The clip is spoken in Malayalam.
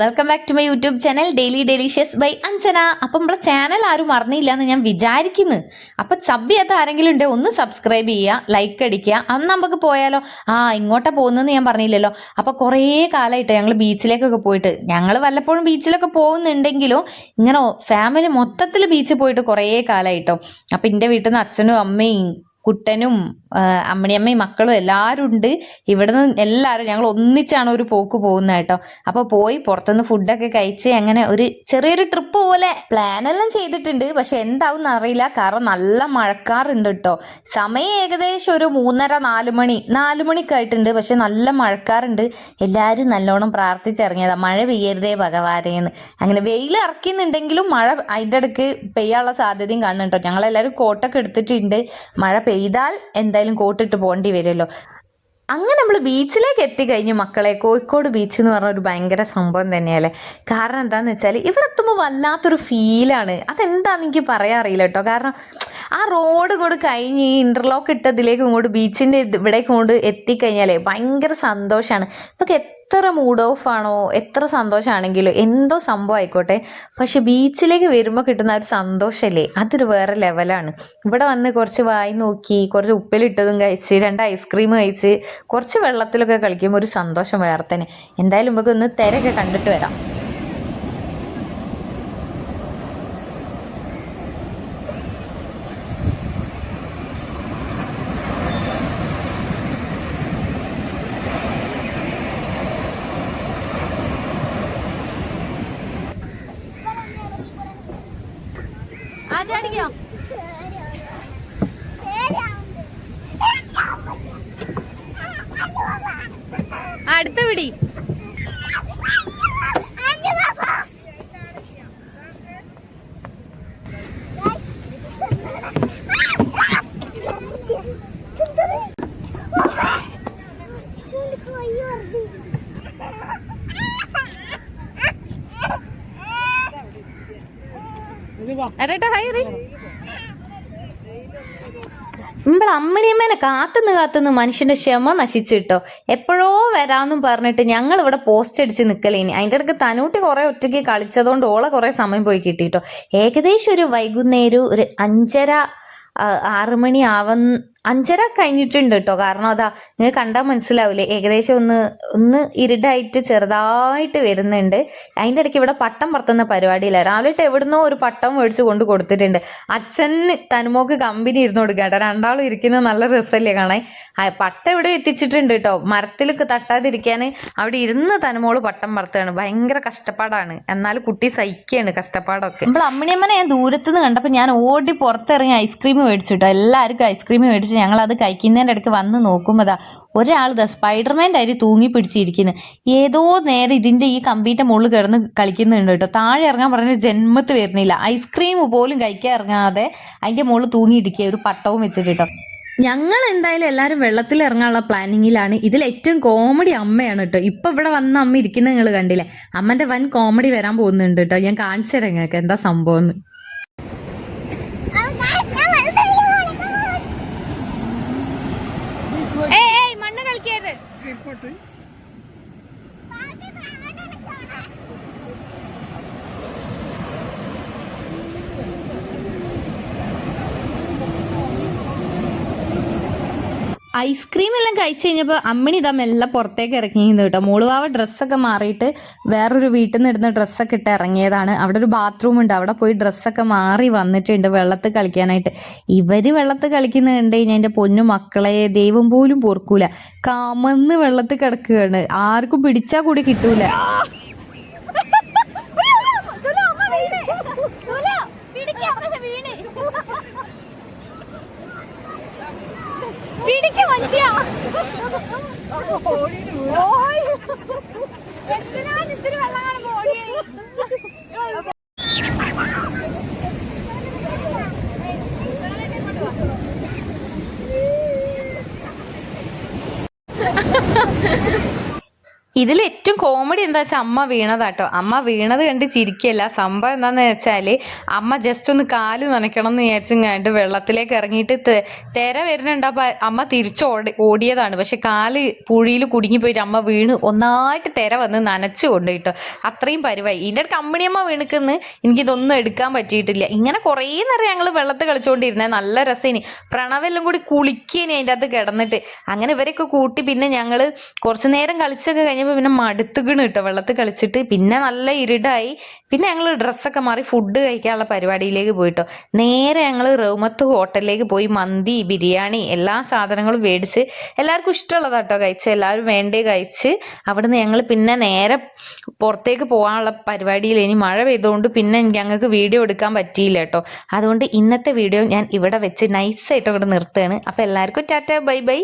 Welcome back to my YouTube channel daily delicious by Anjana appam നമ്മുടെ ചാനൽ ആരും അറിഞ്ഞില്ല എന്ന് ഞാൻ വിചാരിക്കുന്നു. അപ്പം സബ് ചെയ്യാത്ത ആരെങ്കിലും ഉണ്ടോ ഒന്ന് സബ്സ്ക്രൈബ് ചെയ്യുക ലൈക്ക് അടിക്കുക. അന്ന് നമുക്ക് പോയാലോ? ആ ഇങ്ങോട്ടാ പോകുന്നതെന്ന് ഞാൻ പറഞ്ഞില്ലല്ലോ. അപ്പോൾ കുറേ കാലമായിട്ട് ഞങ്ങൾ ബീച്ചിലേക്കൊക്കെ പോയിട്ട്. ഞങ്ങൾ വല്ലപ്പോഴും ബീച്ചിലൊക്കെ പോകുന്നുണ്ടെങ്കിലും ഇങ്ങനെ ഫാമിലി മൊത്തത്തിൽ ബീച്ചിൽ പോയിട്ട് കുറേ കാലമായിട്ടോ അപ്പം എന്റെ വീട്ടിൽ നിന്ന് അച്ഛനും അമ്മയും കുട്ടനും അമ്മണിയമ്മയും മക്കളും എല്ലാവരും ഉണ്ട്. ഇവിടുന്ന് എല്ലാവരും ഞങ്ങൾ ഒന്നിച്ചാണ് ഒരു പോക്ക് പോകുന്നത് കേട്ടോ. അപ്പോൾ പോയി പുറത്തുനിന്ന് ഫുഡൊക്കെ കഴിച്ച് അങ്ങനെ ഒരു ചെറിയൊരു ട്രിപ്പ് പോലെ പ്ലാൻ എല്ലാം ചെയ്തിട്ടുണ്ട്. പക്ഷെ എന്താവും അറിയില്ല. കാരണം നല്ല മഴക്കാറുണ്ട് കേട്ടോ. സമയം ഏകദേശം ഒരു മൂന്നര നാല് മണി നാല് മണിക്കായിട്ടുണ്ട് പക്ഷെ നല്ല മഴക്കാറുണ്ട്. എല്ലാവരും നല്ലോണം പ്രാർത്ഥിച്ചിറങ്ങിയതാ. മഴ പെയ്യരുതേ ഭഗവാനേന്ന് അങ്ങനെ വെയിൽ ഇറക്കുന്നുണ്ടെങ്കിലും മഴ അതിന്റെ ഇടയ്ക്ക് പെയ്യാനുള്ള സാധ്യതയും കാണുന്നുണ്ടോ ഞങ്ങളെല്ലാവരും കോട്ടൊക്കെ എടുത്തിട്ടുണ്ട്. മഴ പെയ്താൽ എന്തായാലും കോട്ടിട്ട് പോകേണ്ടി വരുമല്ലോ. അങ്ങനെ നമ്മൾ ബീച്ചിലേക്ക് എത്തിക്കഴിഞ്ഞു മക്കളെ. കോഴിക്കോട് ബീച്ച് എന്ന് പറഞ്ഞ ഒരു ഭയങ്കര സംഭവം തന്നെയല്ലേ? കാരണം എന്താണെന്ന് വെച്ചാൽ ഇവിടെ എത്തുമ്പോൾ വല്ലാത്തൊരു ഫീലാണ് അതെന്താണെന്ന് എനിക്ക് പറയാൻ അറിയില്ല കേട്ടോ. കാരണം ആ റോഡ് കൂടെ കഴിഞ്ഞ് ഈ ഇന്റർലോക്ക് ഇട്ടതിലേക്ക് ഇങ്ങോട്ട് ബീച്ചിന്റെ ഇവിടേക്ക് കൊണ്ട് എത്തിക്കഴിഞ്ഞാലേ ഭയങ്കര സന്തോഷമാണ് ഇപ്പം എത്ര മൂഡ് ഓഫ് ആണോ എത്ര സന്തോഷമാണെങ്കിലും എന്തോ സംഭവം ആയിക്കോട്ടെ. പക്ഷെ ബീച്ചിലേക്ക് വരുമ്പോൾ കിട്ടുന്ന ഒരു സന്തോഷമല്ലേ അതൊരു വേറെ ലെവലാണ് ഇവിടെ വന്ന് കുറച്ച് വായി നോക്കി കുറച്ച് ഉപ്പിലിട്ടതും കഴിച്ച് രണ്ട് ഐസ്ക്രീം കഴിച്ച് കുറച്ച് വെള്ളത്തിലൊക്കെ കളിക്കുമ്പോൾ ഒരു സന്തോഷം വേറെ തന്നെ. എന്തായാലും നമുക്ക് ഒന്ന് തിരയൊക്കെ കണ്ടിട്ട് വരാം. ആ ചാടിക്കോ അടുത്ത പിടി. അരട്ടോ ഹൈറി നമ്മളെ അമ്മണിയമ്മേനെ കാത്തുനിന്ന് കാത്തുനിന്ന് മനുഷ്യന്റെ ക്ഷമ നശിച്ചു കിട്ടോ എപ്പോഴോ വരാന്നും പറഞ്ഞിട്ട് ഞങ്ങൾ ഇവിടെ പോസ്റ്റ് അടിച്ച് നിൽക്കലേനി അതിന്റെ ഇടയ്ക്ക് തനൂട്ടി കുറെ ഒറ്റയ്ക്ക് കളിച്ചതുകൊണ്ട് ഓളെ കുറെ സമയം പോയി കിട്ടിട്ടോ. ഏകദേശം ഒരു വൈകുന്നേരം ഒരു അഞ്ചര ആറുമണി ആറ് മണി ആവുന്ന അഞ്ചര കഴിഞ്ഞിട്ടുണ്ട് കേട്ടോ കാരണം അതാ നിങ്ങൾ കണ്ടാൽ മനസ്സിലാവില്ലേ ഏകദേശം ഒന്ന് ഒന്ന് ഇരുടായിട്ട് ചെറുതായിട്ട് വരുന്നുണ്ട്. അതിന്റെ ഇടയ്ക്ക് ഇവിടെ പട്ടം പറത്തുന്ന പരിപാടിയില്ല. രാവിലെ എവിടുന്നോ ഒരു പട്ടം മേടിച്ച് കൊണ്ട് കൊടുത്തിട്ടുണ്ട്. അച്ഛന് തനുമോക്ക് കമ്പനി ഇരുന്ന് കൊടുക്കുക കേട്ടോ. രണ്ടാളും ഇരിക്കുന്നത് നല്ല രസമല്ലേ കാണാൻ. പട്ടം ഇവിടെ എത്തിച്ചിട്ടുണ്ട് കേട്ടോ മരത്തിലൊക്കെ തട്ടാതിരിക്കാൻ അവിടെ ഇരുന്ന് തനുമോൾ പട്ടം പറത്തുകയാണ്. ഭയങ്കര കഷ്ടപ്പാടാണ്. എന്നാൽ കുട്ടി സഹിക്കുകയാണ് കഷ്ടപ്പാടൊക്കെ. നമ്മൾ അമ്മണിയമ്മനെ ഞാൻ ദൂരത്തുനിന്ന് കണ്ടപ്പോൾ ഞാൻ ഓടി പുറത്തിറങ്ങി ഐസ്ക്രീം മേടിച്ചു കേട്ടോ എല്ലാവർക്കും ഐസ്ക്രീം മേടിച്ച് ഞങ്ങൾ അത് കഴിക്കുന്നതിന്റെ ഇടയ്ക്ക് വന്ന് നോക്കുമ്പോൾ അതാ ഒരാൾ ദ സ്പൈഡർമാന്റെ അരി തൂങ്ങി പിടിച്ചിരിക്കുന്നു. ഏതോ നേരെ ഇതിന്റെ ഈ കമ്പീന്റെ മുകളിൽ കിടന്ന് കളിക്കുന്നുണ്ട് കേട്ടോ. താഴെ ഇറങ്ങാൻ പറഞ്ഞ ജന്മത്ത് വരുന്നില്ല. ഐസ്ക്രീം പോലും കഴിക്കാൻ ഇറങ്ങാതെ അതിന്റെ മുകളിൽ തൂങ്ങിയിരിക്കുക ഒരു പട്ടവും വെച്ചിട്ട് കേട്ടോ. ഞങ്ങൾ എന്തായാലും എല്ലാവരും വെള്ളത്തിൽ ഇറങ്ങാനുള്ള പ്ലാനിങ്ങിലാണ് ഇതിൽ ഏറ്റവും കോമഡി അമ്മയാണ് കേട്ടോ. ഇപ്പം ഇവിടെ വന്ന അമ്മ ഇരിക്കുന്ന നിങ്ങൾ കണ്ടില്ലേ? അമ്മന്റെ വൻ കോമഡി വരാൻ പോകുന്നുണ്ട് കേട്ടോ. ഞാൻ കാണിച്ചു തരാം എന്താ സംഭവം എന്ന് മണ്ണ് കളിക്കരുത് ഐസ്ക്രീം എല്ലാം കഴിച്ചു കഴിഞ്ഞപ്പോൾ അമ്മിണി ഇതാ മെല്ലെ പുറത്തേക്ക് ഇറങ്ങിയത് കേട്ടോ. മോളുവാവ ഡ്രസ്സൊക്കെ മാറിയിട്ട് വേറൊരു വീട്ടിൽ നിന്ന് ഇടുന്ന ഡ്രസ്സൊക്കെ ഇട്ട് ഇറങ്ങിയതാണ്. അവിടെ ഒരു ബാത്റൂം ഉണ്ട്. അവിടെ പോയി ഡ്രസ്സൊക്കെ മാറി വന്നിട്ടുണ്ട് വെള്ളത്തിൽ കളിക്കാനായിട്ട്. ഇവർ വെള്ളത്തിൽ കളിക്കുന്ന കണ്ട് കഴിഞ്ഞാൽ എന്റെ പൊന്നു മക്കളെ ദൈവം പോലും പൊറുക്കൂല. കമന്ന് വെള്ളത്തിൽ കിടക്കുകയാണ്. ആർക്കും പിടിച്ചാൽ കൂടി കിട്ടൂല. പിടിക്കും മനുഷ്യ എന്തിനാ ഇത്തിരി വെള്ളം കാണുമ്പോ ഓടിയേ ഇതിൽ ഏറ്റവും കോമഡി എന്താ വെച്ചാൽ അമ്മ വീണതാട്ടോ. അമ്മ വീണത് കണ്ട് ചിരിക്കല്ല. സംഭവം എന്താന്ന് വെച്ചാൽ അമ്മ ജസ്റ്റ് ഒന്ന് കാൽ നനയ്ക്കണം എന്ന് വിചാരിച്ചും കണ്ട് വെള്ളത്തിലേക്ക് ഇറങ്ങിയിട്ട് തിര വരുന്നുണ്ട്. അപ്പം അമ്മ തിരിച്ച് ഓടി ഓടിയതാണ്. പക്ഷെ കാൽ പുഴിയിൽ കുടുങ്ങിപ്പോയിട്ട് അമ്മ വീണ് ഒന്നായിട്ട് തെര വന്ന് നനച്ചു കൊണ്ട് കിട്ടോ അത്രയും പരിവായി. ഇതിന്റെ കമ്പനി അമ്മ വീണിക്കുന്ന് എനിക്കിതൊന്നും എടുക്കാൻ പറ്റിയിട്ടില്ല. ഇങ്ങനെ കുറേ നേരം ഞങ്ങൾ വെള്ളത്തിൽ കളിച്ചുകൊണ്ടിരുന്നേ നല്ല രസേനി. പ്രണവെല്ലാം കൂടി കുളിക്കേനി അതിന്റെ അകത്ത് കിടന്നിട്ട്. അങ്ങനെ ഇവരൊക്കെ കൂട്ടി പിന്നെ ഞങ്ങൾ കുറച്ച് നേരം കളിച്ചൊക്കെ കഴിഞ്ഞപ്പോൾ പിന്നെ മടുത്തുകണ് കേട്ടോ വെള്ളത്തിൽ കളിച്ചിട്ട് പിന്നെ നല്ല ഇരുടായി. പിന്നെ ഞങ്ങൾ ഡ്രസ്സൊക്കെ മാറി ഫുഡ് കഴിക്കാനുള്ള പരിപാടിയിലേക്ക് പോയിട്ടോ. നേരെ ഞങ്ങൾ റൗമത്ത് ഹോട്ടലിലേക്ക് പോയി മന്തി ബിരിയാണി എല്ലാ സാധനങ്ങളും മേടിച്ച് എല്ലാവർക്കും ഇഷ്ടമുള്ളതാ കേട്ടോ കഴിച്ച്. എല്ലാവരും വേണ്ടേ കഴിച്ച് അവിടുന്ന് ഞങ്ങൾ പിന്നെ നേരെ പുറത്തേക്ക് പോകാനുള്ള പരിപാടിയിൽ ഇനി മഴ പെയ്തുകൊണ്ട് പിന്നെ ഞങ്ങൾക്ക് വീഡിയോ എടുക്കാൻ പറ്റിയില്ല കേട്ടോ അതുകൊണ്ട് ഇന്നത്തെ വീഡിയോ ഞാൻ ഇവിടെ വെച്ച് നൈസായിട്ട് ഇവിടെ നിർത്തുകയാണ്. അപ്പോൾ എല്ലാവർക്കും ടാറ്റ ബൈ ബൈ.